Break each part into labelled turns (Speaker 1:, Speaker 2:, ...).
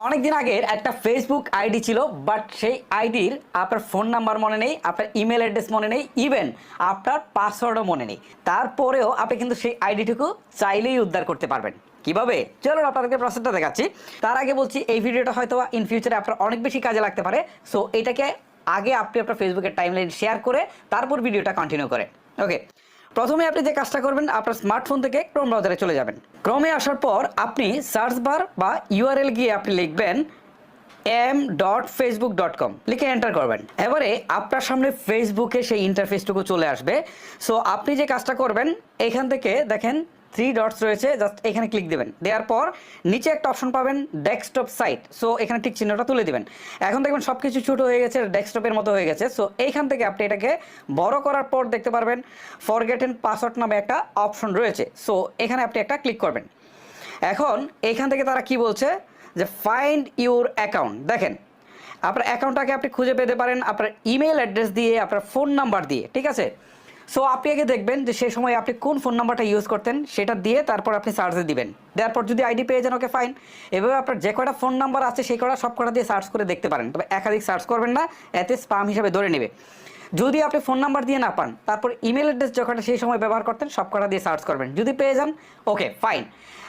Speaker 1: অনেকদিন আগের একটা ফেসবুক আইডি ছিল বাট সেই আইডির আপনার ফোন নাম্বার মনে নেই, আপনার ইমেল অ্যাড্রেস মনে নেই ইভেন আপনার পাসওয়ার্ডও মনে নেই। তারপরেও আপনি কিন্তু সেই আইডিটুকু চাইলেই উদ্ধার করতে পারবেন। কীভাবে? চলুন আপনাদেরকে প্রসেসটা দেখাচ্ছি। তার আগে বলছি, এই ভিডিওটা হয়তো ইন ফিউচারে আপনার অনেক বেশি কাজে লাগতে পারে সো এটাকে আগে আপনি আপনার ফেসবুকের টাইমলাইন শেয়ার করে, তারপর ভিডিওটা কন্টিনিউ করে ওকে প্রথমে আপনি যে কাজটা করবেন, আপনার স্মার্টফোন থেকে ক্রোম ব্রাউজারে চলে যাবেন। ক্রমে আসার পর আপনি সার্চ বার বা ইউআরএল গিয়ে আপনি লিখবেন m dot Facebook dot com লিখে এন্টার করবেন। এবারে আপনার সামনে ফেসবুকে সেই ইন্টারফেসটুকু চলে আসবে। সো আপনি যে কাজটা করবেন, এখান থেকে দেখেন থ্রি ডটস রয়েছে জাস্ট এখানে ক্লিক দেবেন। দেওয়ার পর নিচে একটা অপশন পাবেন ডেস্কটপ সাইট সো এখানে ঠিক চিহ্নটা তুলে দিবেন। এখন দেখবেন সব কিছু ছোটো হয়ে গেছে ডেস্কটপের মতো হয়ে গেছে। সো এইখান থেকে আপনি এটাকে বড় করার পর দেখতে পারবেন ফরগেট এন্ড পাসওয়ার্ড নামে একটা অপশন রয়েছে। সো এখানে আপনি একটা ক্লিক করবেন। এখন এইখান থেকে তারা কি বলছে? যে ফাইন্ড ইউর অ্যাকাউন্ট দেখেন, আপনার অ্যাকাউন্টটাকে আপনি খুঁজে পেতে পারেন আপনার ইমেল অ্যাড্রেস দিয়ে, আপনার ফোন নাম্বার দিয়ে, ঠিক আছে? সো আপনি আগে দেখবেন যে সেই সময় আপনি কোন ফোন নাম্বারটা ইউজ করতেন, সেটা দিয়ে তারপর আপনি সার্চে দিবেন। দেওয়ার পর যদি আইডি পেয়ে যান ওকে ফাইন এভাবে আপনার যে কটা ফোন নাম্বার আছে, সেই কটা সব কটা দিয়ে সার্চ করে দেখতে পারেন। তবে একাধিক সার্চ করবেন না, এতে স্পাম হিসাবে ধরে নেবে। যদি আপনি ফোন নাম্বার দিয়ে না পান, তারপর ইমেল অ্যাড্রেস যখন সেই সময় ব্যবহার করতেন, সব কটা দিয়ে সার্চ করবেন। যদি পেয়ে যান ওকে ফাইন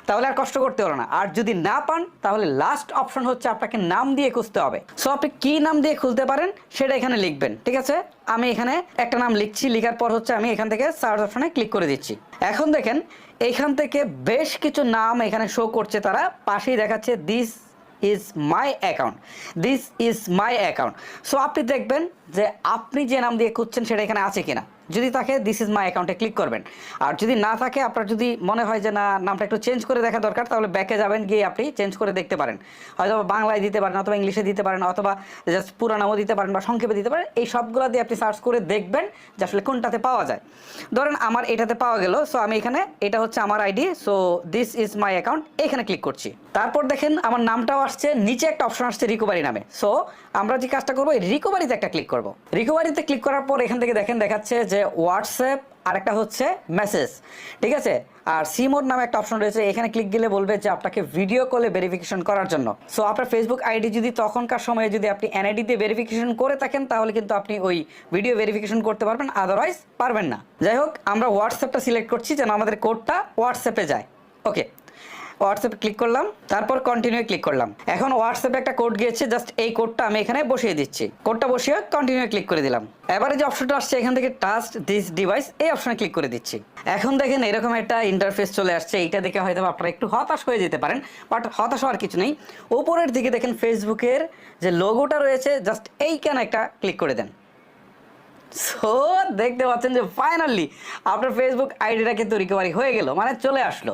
Speaker 1: তাহলে আর কষ্ট করতে হলো না। আর যদি না পান, তাহলে লাস্ট অপশন হচ্ছে আপনাকে নাম দিয়ে খুঁজতে হবে। সো আপনি কি নাম দিয়ে খুঁজতে পারেন, সেটা এখানে লিখবেন, ঠিক আছে? আমি এখানে একটা নাম লিখছি, লিখার পর হচ্ছে আমি এখান থেকে সার্চ অপশনে ক্লিক করে দিচ্ছি। এখন দেখেন, এখান থেকে বেশ কিছু নাম এখানে শো করছে তারা। পাশেই দেখাচ্ছে this is my account this is my account so আপনি দেখবেন যে আপনি যে নাম দিয়ে খুঁজছেন সেটা এখানে আছে কিনা? যদি থাকে দিস ইজ মাই অ্যাকাউন্টে ক্লিক করবেন। আর যদি না থাকে, আপনার যদি মনে হয় যে না, নামটা একটু চেঞ্জ করে দেখা দরকার, তাহলে ব্যাকে যাবেন, গিয়ে আপনি চেঞ্জ করে দেখতে পারেন। হয়তো বাংলায় দিতে পারেন, অথবা ইংলিশে দিতে পারেন, অথবা জাস্ট পুরো নামও দিতে পারেন বা সংক্ষেপে দিতে পারেন, এই সবগুলো দিয়ে আপনি সার্চ করে দেখবেন যে আসলে কোনটাতে পাওয়া যায়। ধরেন আমার এটাতে পাওয়া গেল সো আমি এখানে, এটা হচ্ছে আমার ID so this is my account এখানে ক্লিক করছি। তারপর দেখেন, আমার নামটাও আসছে, নিচে একটা অপশন আসছে রিকোভারি নামে। সো আমরা যে কাজটা করব রিকোভারিতে একটা ক্লিক করব। রিকোভারিতে ক্লিক করার পর এখান থেকে দেখেন, দেখাচ্ছে যে হোয়াটসঅ্যাপ আরেকটা হচ্ছে মেসেজ ঠিক আছে? আর সিমোড নামে একটা অপশন রয়েছে, এখানে ক্লিক দিলে বলবে যে আপনাকে ভিডিও কলে ভেরিফিকেশন করার জন্য। সো আপনার ফেসবুক আইডি যদি তখনকার সময়ে যদি আপনি এনআইডি দিয়ে ভেরিফিকেশন করে থাকেন, তাহলে কিন্তু আপনি ওই ভিডিও ভেরিফিকেশন করতে পারবেন আদারওয়াইজ পারবেন না। যাই হোক, আমরা হোয়াটসঅ্যাপটা সিলেক্ট করছি যেন আমাদের কোডটা হোয়াটসঅ্যাপে যায়। ওকে হোয়াটসঅ্যাপে ক্লিক করলাম, তারপর কন্টিনিউ ক্লিক করলাম। এখন হোয়াটসঅ্যাপে একটা কোড গিয়েছে জাস্ট এই কোডটা আমি এখানে বসিয়ে দিচ্ছি। কোডটা বসিয়ে কন্টিনিউ ক্লিক করে দিলাম। এবারে যে অপশনটা আসছে, এখান থেকে টাস্ট দিস ডিভাইস এই অপশনে ক্লিক করে দিচ্ছি। এখন দেখেন এরকম একটা ইন্টারফেস চলে আসছে, এইটা দেখে হয়তো আপনারা একটু হতাশ হয়ে যেতে পারেন বাট হতাশ হওয়ার কিছু নেই। উপরের দিকে দেখেন ফেসবুকের যে লোগোটা রয়েছে জাস্ট এইখানে একটা ক্লিক করে দেন। সো দেখতে পাচ্ছেন যে ফাইনালি আপনার ফেসবুক আইডিটা কিন্তু রিকভারি হয়ে গেল মানে চলে আসলো।